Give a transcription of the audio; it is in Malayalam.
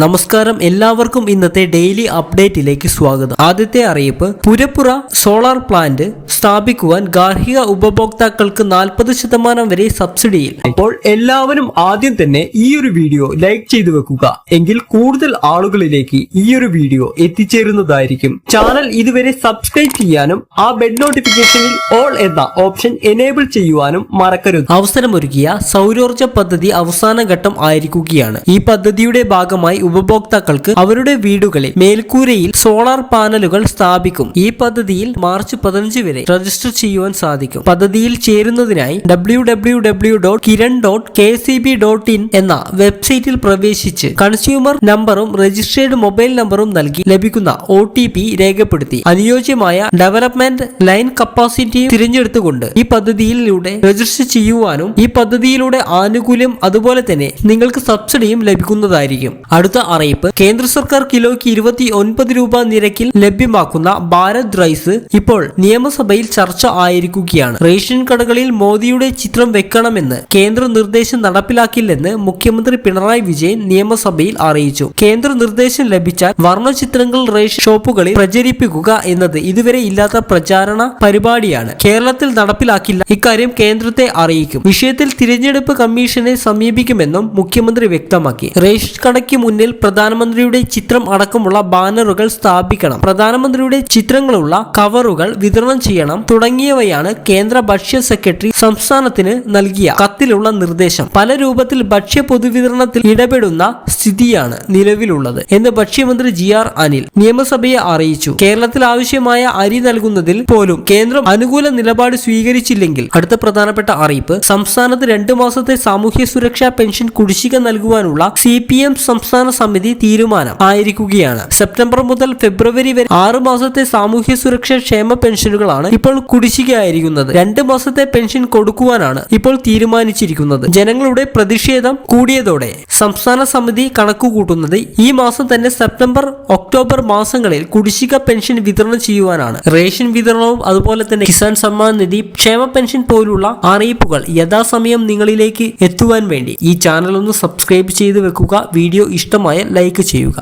നമസ്കാരം എല്ലാവർക്കും ഇന്നത്തെ ഡെയിലി അപ്ഡേറ്റിലേക്ക് സ്വാഗതം. ആദ്യത്തെ അറിയിപ്പ് പുരപ്പുറ സോളാർ പ്ലാന്റ് സ്ഥാപിക്കുവാൻ ഗാർഹിക ഉപഭോക്താക്കൾക്ക് നാൽപ്പത് ശതമാനം വരെ സബ്സിഡിയിൽ അപ്പോൾ എല്ലാവരും ആദ്യം തന്നെ ഈ ഒരു വീഡിയോ ലൈക്ക് ചെയ്തു വെക്കുക. എങ്കിൽ കൂടുതൽ ആളുകളിലേക്ക് ഈ ഒരു വീഡിയോ എത്തിച്ചേരുന്നതായിരിക്കും. ചാനൽ ഇതുവരെ സബ്സ്ക്രൈബ് ചെയ്യാനും ആ ബെഡ് നോട്ടിഫിക്കേഷനിൽ ഓൾ എന്ന ഓപ്ഷൻ എനേബിൾ ചെയ്യുവാനും മറക്കരുത്. അവസരമൊരുക്കിയ സൗരോർജ പദ്ധതി അവസാന ഘട്ടം ആയിരിക്കുകയാണ്. ഈ പദ്ധതിയുടെ ഭാഗമായി ഉപഭോക്താക്കൾക്ക് അവരുടെ വീടുകളിൽ മേൽക്കൂരയിൽ സോളാർ പാനലുകൾ സ്ഥാപിക്കും. ഈ പദ്ധതിയിൽ മാർച്ച് പതിനഞ്ച് വരെ രജിസ്റ്റർ ചെയ്യുവാൻ സാധിക്കും. പദ്ധതിയിൽ ചേരുന്നതിനായി W W W dot Kiran dot K C B dot in എന്ന വെബ്സൈറ്റിൽ പ്രവേശിച്ച് കൺസ്യൂമർ നമ്പറും രജിസ്ട്രേഡ് മൊബൈൽ നമ്പറും നൽകി ലഭിക്കുന്ന ഒ ടി പി രേഖപ്പെടുത്തി. അനുയോജ്യമായ ഡെവലപ്മെന്റ് ലൈൻ കപ്പാസിറ്റി തിരഞ്ഞെടുത്തുകൊണ്ട് ഈ പദ്ധതിയിലൂടെ രജിസ്റ്റർ ചെയ്യുവാനും ഈ പദ്ധതിയിലൂടെ ആനുകൂല്യം അതുപോലെ തന്നെ നിങ്ങൾക്ക് സബ്സിഡിയും ലഭിക്കുന്നതായിരിക്കും. അടുത്ത അറിയിപ്പ് കേന്ദ്ര സർക്കാർ കിലോയ്ക്ക് ഇരുപത്തി ഒൻപത് രൂപ നിരക്കിൽ ലഭ്യമാക്കുന്ന ഭാരത് റൈസ് ഇപ്പോൾ നിയമസഭയിൽ ചർച്ച ആയിരിക്കുകയാണ്. റേഷൻ കടകളിൽ മോദിയുടെ ചിത്രം വെക്കണമെന്ന് കേന്ദ്ര നിർദ്ദേശം നടപ്പിലാക്കില്ലെന്ന് മുഖ്യമന്ത്രി പിണറായി വിജയൻ നിയമസഭയിൽ അറിയിച്ചു. കേന്ദ്ര നിർദ്ദേശം ലഭിച്ചാൽ വർണചിത്രങ്ങൾ റേഷൻ ഷോപ്പുകളിൽ പ്രചരിപ്പിക്കുക എന്നത് ഇതുവരെ ഇല്ലാത്ത പ്രചാരണ പരിപാടിയാണ്. കേരളത്തിൽ നടപ്പിലാക്കില്ല ഇക്കാര്യം കേന്ദ്രത്തെ അറിയിക്കും. വിഷയത്തിൽ തിരഞ്ഞെടുപ്പ് കമ്മീഷനെ സമീപിക്കുമെന്നും മുഖ്യമന്ത്രി വ്യക്തമാക്കി. റേഷൻ കടയ്ക്ക് മുന്നിൽ പ്രധാനമന്ത്രിയുടെ ചിത്രം അടക്കമുള്ള ബാനറുകൾ സ്ഥാപിക്കണം. പ്രധാനമന്ത്രിയുടെ ചിത്രങ്ങളുള്ള കവറുകൾ വിതരണം ചെയ്യണം. തുടങ്ങിയവയാണ് കേന്ദ്ര ഭക്ഷ്യ സെക്രട്ടറി സംസ്ഥാനത്തിന് നൽകിയ കത്തിലുള്ള നിർദ്ദേശം. പല രൂപത്തിൽ ഭക്ഷ്യ പൊതുവിതരണത്തിൽ ഇടപെടുന്ന സ്ഥിതിയാണ് നിലവിലുള്ളത് എന്ന് ഭക്ഷ്യമന്ത്രി ജി ആർ അനിൽ നിയമസഭയെ അറിയിച്ചു. കേരളത്തിൽ ആവശ്യമായ അരി നൽകുന്നതിൽ പോലും കേന്ദ്രം അനുകൂല നിലപാട് സ്വീകരിച്ചില്ലെങ്കിൽ അടുത്ത പ്രധാനപ്പെട്ട അറിയിപ്പ് സംസ്ഥാനത്ത് രണ്ടു മാസത്തെ സാമൂഹ്യ സുരക്ഷാ പെൻഷൻ കുടിശ്ശിക നൽകുവാനുള്ള സി പി സംസ്ഥാന സമിതി തീരുമാനം ആയിരിക്കുകയാണ്. സെപ്റ്റംബർ മുതൽ ഫെബ്രുവരി വരെ ആറ് മാസത്തെ സാമൂഹ്യ സുരക്ഷാ ക്ഷേമ പെൻഷനുകളാണ് ഇപ്പോൾ കുടിശ്ശികയായിരിക്കുന്നത്. രണ്ട് മാസത്തെ പെൻഷൻ കൊടുക്കുവാനാണ് ഇപ്പോൾ തീരുമാനിച്ചിരിക്കുന്നത്. ജനങ്ങളുടെ പ്രതിഷേധം കൂടിയതോടെ സംസ്ഥാന സമിതി കണക്കുകൂട്ടുന്നത് ഈ മാസം തന്നെ സെപ്റ്റംബർ ഒക്ടോബർ മാസങ്ങളിൽ കുടിശ്ശിക പെൻഷൻ വിതരണം ചെയ്യുവാനാണ്. റേഷൻ വിതരണവും അതുപോലെ തന്നെ കിസാൻ സമ്മാൻ നിധി ക്ഷേമ പെൻഷൻ പോലുള്ള അറിയിപ്പുകൾ യഥാസമയം നിങ്ങളിലേക്ക് എത്തുവാൻ വേണ്ടി ഈ ചാനൽ ഒന്ന് സബ്സ്ക്രൈബ് ചെയ്ത് വെക്കുക. വീഡിയോ ഇഷ്ടമായ ലൈക്ക് ചെയ്യുക.